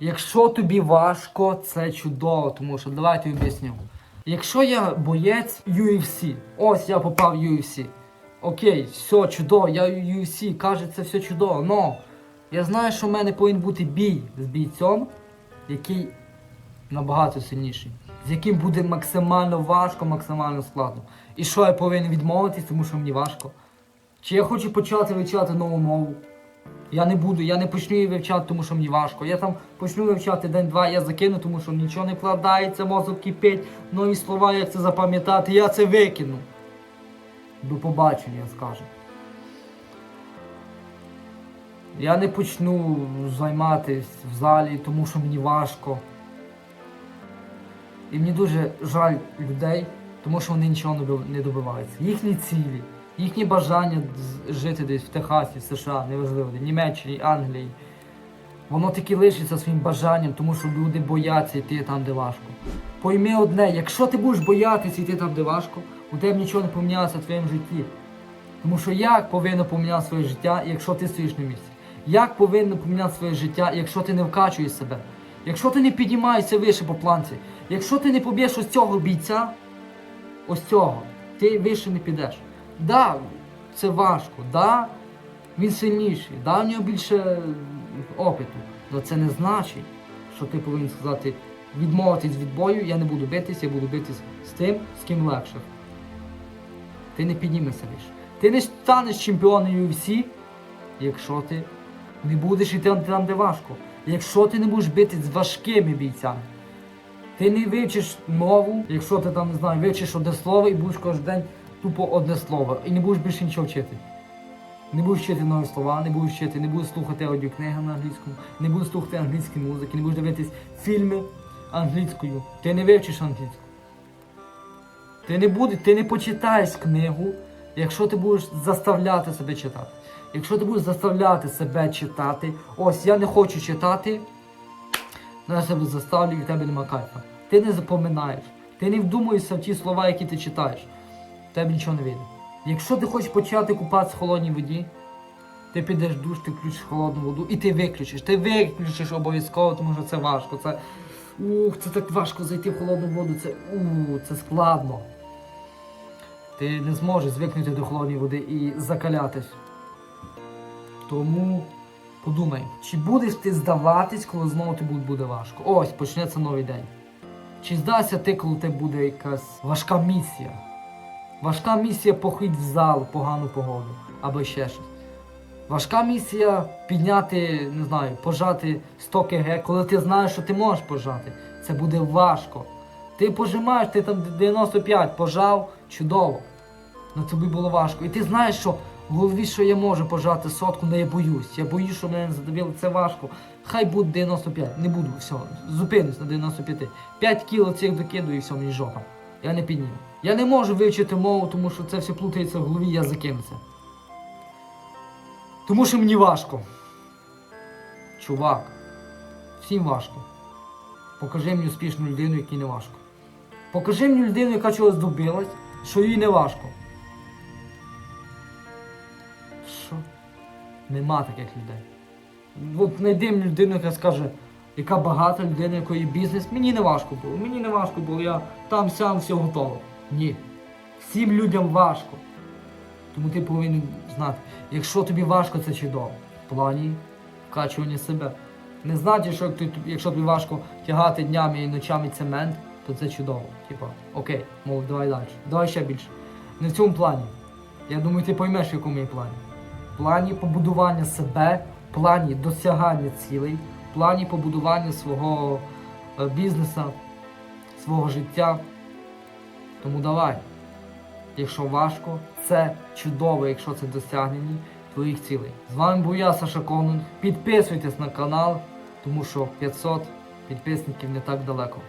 Якщо тобі важко, це чудово, тому що давайте об'ясню. Якщо я боєць UFC, ось я попав в UFC. Окей, все чудово, я UFC, каже, це все чудово. Но я знаю, що в мене повинен бути бій з бійцем, який набагато сильніший, з яким буде максимально важко, максимально складно. І що я повинен відмовитись, тому що мені важко. Чи я хочу почати вивчати нову мову? Я не буду, я не почну її вивчати, тому що мені важко. Я там почну вивчати день-два, я закину, тому що нічого не вкладається, мозок кипить, нові слова, як це запам'ятати, я це викину. До побачення, скажу. Я не почну займатися в залі, тому що мені важко. І мені дуже жаль людей, тому що вони нічого не добиваються. Їхні цілі, їхні бажання жити десь в Техасі, США, неважливо, де, Німеччині, Англії. Воно таки лишиться своїм бажанням, тому що люди бояться йти там, де важко. Пойми одне, якщо ти будеш боятися йти там, де важко, у тебе нічого не помінялося в твоєму житті. Тому що як повинно поміняти своє життя, якщо ти стоїш на місці? Як повинно поміняти своє життя, якщо ти не вкачуєш себе? Якщо ти не піднімаєшся вище по планці, якщо ти не поб'єш ось цього бійця, ось цього, ти вище не підеш. Да, це важко, да, він сильніший, да, в нього більше е, опиту. Але це не значить, що ти повинен сказати, відмовитись від бою, я не буду битись, я буду битись з тим, з ким легше. Ти не піднімешся вище. Ти не станеш чемпіоном UFC, якщо ти не будеш йти там, де важко. Якщо ти не будеш бити з важкими бійцями. Ти не вивчиш мову, якщо ти там не знаю, вивчиш одне слово і будеш кожен день тупо одне слово. І не будеш більше нічого вчити. Не будеш вчити нові слова, не будеш вчити, не будеш слухати аудіокниги на англійському, не будеш слухати англійські музики, не будеш дивитись фільми англійською. Ти не вивчиш англійську. Ти не будеш, ти не почитаєш книгу, якщо ти будеш заставляти себе читати. Якщо ти будеш заставляти себе читати, ось я не хочу читати, я себе заставлю і в тебе нема кайфа. Ти не запоминаєш, ти не вдумуєшся в ті слова, які ти читаєш. Тебе нічого не вийде. Якщо ти хочеш почати купатися в холодній воді, ти підеш в душ, ти включиш холодну воду і ти виключиш. Ти виключиш обов'язково, тому що це важко. Це ух, це так важко зайти в холодну воду. Це ух, це складно. Ти не зможеш звикнути до холодної води і закалятись. Тому подумай, чи будеш ти здаватись, коли знову тобі буде важко? Ось почнеться новий день. Чи здасться ти, коли тебе буде якась важка місія? Важка місія походити в зал погану погоду або ще щось. Важка місія підняти, не знаю, пожати 100 кг, коли ти знаєш, що ти можеш пожати. Це буде важко. Ти пожимаєш, ти там 95 пожав, чудово. Ну тобі було важко. І ти знаєш, що в голові, що я можу пожати сотку, але я боюсь. Я боюсь, що мене не задавили, це важко. Хай буде 95, не буду, все, зупинюсь на 95. 5 кіло цих докидую і все, мені жопа. Я не підніму. Я не можу вивчити мову, тому що це все плутається в голові, я закинуся. Тому що мені важко. Чувак, всім важко. Покажи мені успішну людину, якій не важко. Покажи мені людину, яка чогось добилась, що їй не важко. Що? Нема таких людей. От знайди мені людину, яка скаже, яка багата людина, якої бізнес. Мені не важко було. Мені не важко було, я там сам все готово. Ні. Всім людям важко. Тому ти повинен знати, якщо тобі важко, це чудово. В плані вкачування себе. Не значить, що якщо тобі важко тягати днями і ночами цемент, то це чудово. Типа, окей, мов, давай далі. Давай ще більше. Не в цьому плані. Я думаю, ти поймеш, в якому я плані. В плані побудування себе, в плані досягання цілей, в плані побудування свого е, бізнесу, свого життя. Тому давай. Якщо важко, це чудово, якщо це досягнення твоїх цілей. З вами був я, Саша Конун. Підписуйтесь на канал, тому що 500 підписників не так далеко.